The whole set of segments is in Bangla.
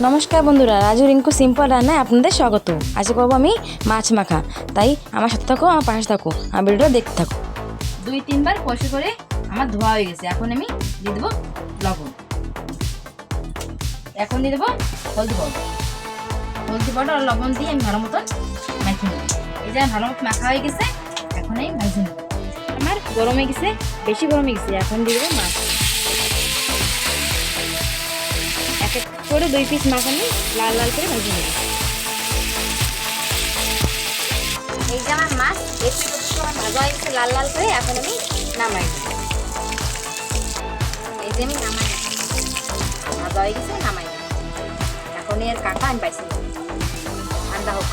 নমস্কার বন্ধুরা, রাজু রিঙ্কু সিম্পল রান্নায় আপনাদের স্বাগত। আজ করব আমি মাছ মাখা। তাই আমার সাথে থাকো, আমার পাশে থাকো, আমার ভিডিওটা দেখতে থাকো। দুই তিনবার কষে করে আমার ধোয়া হয়ে গেছে। এখন আমি দিয়ে দেবো লবণ। এখন দিয়ে দেবো হলদি পাউডার। হলদি পাউডার আর লবণ দিয়ে আমি ভালো মতন মাখিয়ে নেব। এই যে ভালো মতো মাখা হয়ে গেছে, এখন আমি ভাজি নেব। আমার গরম গেছে, বেশি গরম গেছে, এখন দিয়ে দেবো মাছ। করে দুই পিস আমি লাল লাল করে ভেজে নেব। এই যে আমার মাছ একটু আমার ভাজা হয়ে গেছে লাল লাল করে, এখন আমি নামাই এই যে আমি নামাই। ভাজা হয়ে গেছে, নামাই। এখন এর কাঁটা আমি পাইছি। ঠান্ডা হোক।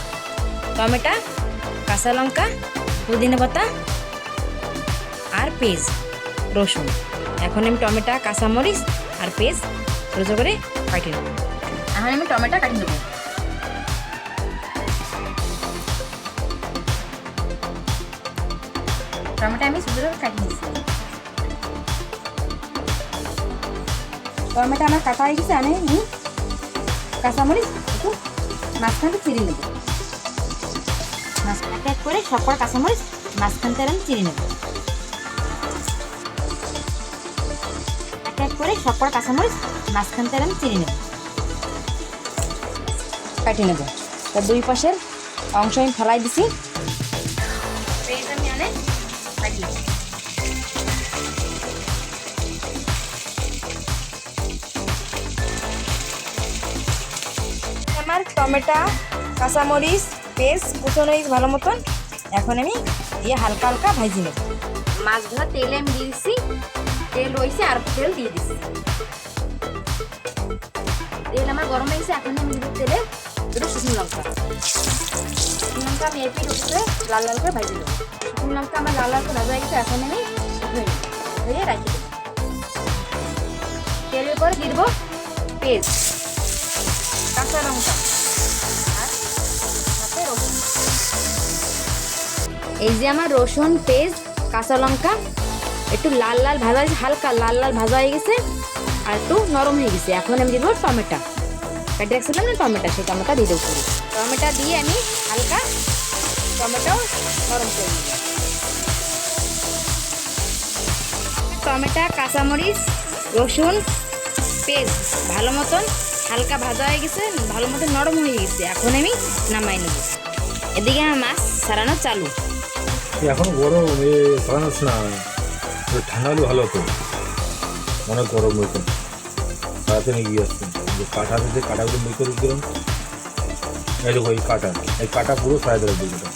টমেটো, কাঁচা লঙ্কা, পুদিনা পাতা আর পেঁয়াজ, রসুন। এখন আমি টমেটো, কাঁচামরিচ আর পেঁয়াজ ছোটো করে কাটিয়ে নেব এখন আমি টমেটো কাটিয়ে নেব। টমেটো আমি করে কাটিয়ে নিচ্ছি। টমেটো আমার কাটা হয়ে গেছে, আমি কাঁচামরিচ একটু মাঝখানটা চিড়ে নেব। এক এক করে সব কটা কাঁচামরিচ মাঝখানটা আমি চিড়ে নেব। এক করে সব কটা কাঁচামরিচ মাঝখানটা আমি চিড়ে নেব। কাটি নেব। তার দুই পাশের অংশ আমি ফেলাই দিছি। আমার টমেটো, কাঁচামরিচ, পেস্ট কুচনো ভালো মতন এখন আমি দিয়ে হালকা হালকা ভাজি নেব। মাছ ধরা তেলে আমি দিয়ে দিচ্ছি তেল রয়েছে আর তেল দিয়ে দিচ্ছি। তেল আমার গরম হয়ে গেছে এখন আমি দিব তেলে দুটো শুকনো লঙ্কা। শুকনো লঙ্কা আমি এপিট উপরে লাল লাল করে ভাজি নেব। শুকনো লঙ্কা আমার লাল লাল করে ভাজা হয়ে গেছে, এখন আমি ধুয়ে রাখি। দেবো তেলের পরে দিয়ে দেবো পেস্ট কাঁচা লঙ্কা এই যে আমার রসুন পেস্ট কাঁচা লঙ্কা একটু লাল লাল ভাজা হয়েছে, হালকা লাল লাল ভাজা হয়ে গেছে আর একটু নরম হয়ে গেছে। এখন আমি দেবো টমেটো। কেটে রাখছিলাম না টমেটো সেই টমেটো দিয়ে দেবো টমেটো দিয়ে আমি হালকা টমেটো নরম করে টমেটো, কাঁচামরিচ, রসুন, পেস্ট, ভালো মতন হালকা ভাজা হয়ে গেছে, ভালো মতন নরম হয়ে গেছে। এখন আমি নামাই নেব। এদিকে আমার মাছ সারানো চালু। এখন গরম এ না। ঠান্ডা ভালো হতো অনেক গরম হতো সারাতে নিয়ে গিয়ে আসছে যে কাঠা যে কাটাগুলো মুই করে দিলাম এই দেখো এই কাটা। এই কাটা পুরো সারাতে রাখবে এটা।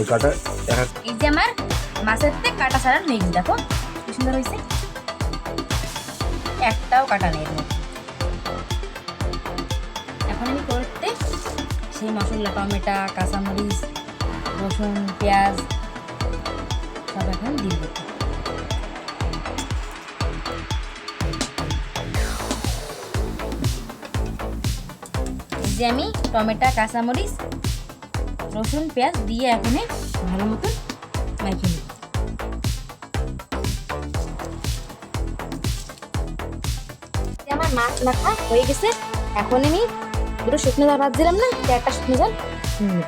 এই কাটা এক এই যে আমার মাছের থেকে কাটা ছাড়া নেই, দেখো কি সুন্দর হয়েছে। একটাও কাটা নেই এখন। আমি করতে সেই মশলা, টমেটো, কাঁচামরিচ, রসুন, পেঁয়াজ, সব এখন দিয়ে যে আমি টমেটো, কাঁচামরিচ, রসুন, পেঁয়াজ দিয়ে এখন ভালো মতন মাখিয়ে নেব। এই আমার মাছ মাখা হয়ে গেছে, এখন আমি দুটো শুকনো জাল ভাত দিলাম না একটা শুকনো জাল নিয়ে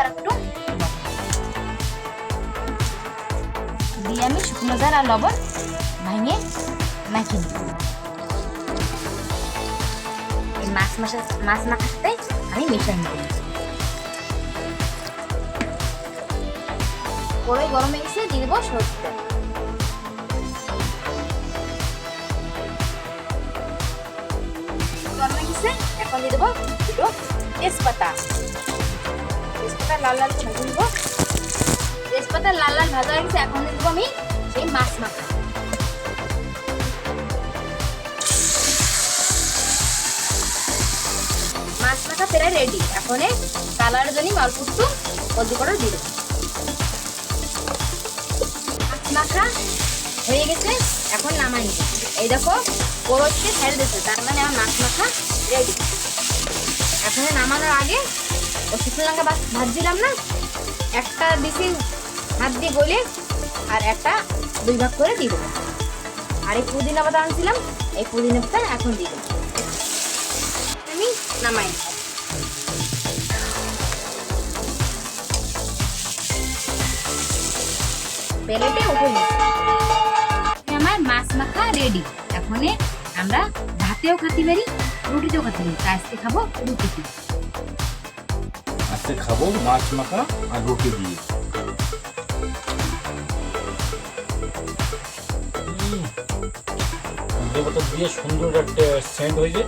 আর একটু দিয়ে আমি শুকনো জাল আর লবণ ভাঙে মাখিয়ে নেব। এই মাছ মাখাতে। আমি মিশিয়ে নেব কড়াই গরম হয়ে গেছে দিয়ে দেবো সরষে গরম হয়ে গেছে এখন দিয়ে দেবো দুটো তেজপাতা তেজপাতা লাল লাল ভেজে নেব তেজপাতা লাল লাল ভাজা হয়ে গেছে এখন দিয়ে দেবো আমি সেই মাছ মাখা কালারের জন্য অল্প একটু হলদি পাউডার দিয়ে মাখা হয়ে গেছে, এখন নামাই এই দেখো কোরোচকে ছেড়ে দিচ্ছে তার মানে আমার মাছ মাখা রেডি এখন নামানোর আগে ও শুকনো লঙ্কা ভাজছিলাম না, একটা দিছি হাত দিয়ে গলে আর একটা দুই ভাগ করে দেবো। আর এই পুদিনা পাতা আনছিলাম, এই পুদিনা পাতা এখন দেবো। নামাই প্লেটে উঠে নিচ্ছি আমার মাছ মাখা রেডি এখন আমরা ভাতেও খাতে পারি, রুটিতেও খাতে পারি। তা আজকে খাব রুটিতে আজকে খাব মাছ মাখা আর রুটি দিয়ে। দিয়ে সুন্দর একটা সেন্ট হয়েছে।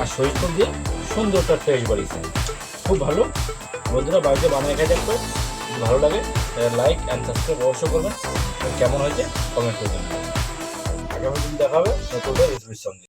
আর তেল দিয়ে সুন্দর একটা টেস্ট বাড়িয়েছে খুব ভালো। বন্ধুরা বাড়িতে বানিয়ে খাই যদি ভালো লাগে লাইক অ্যান্ড সাবস্ক্রাইব অবশ্যই করবেন। কেমন হয়েছে কমেন্ট করবেন আগামী দিন দেখা হবে নতুন সঙ্গে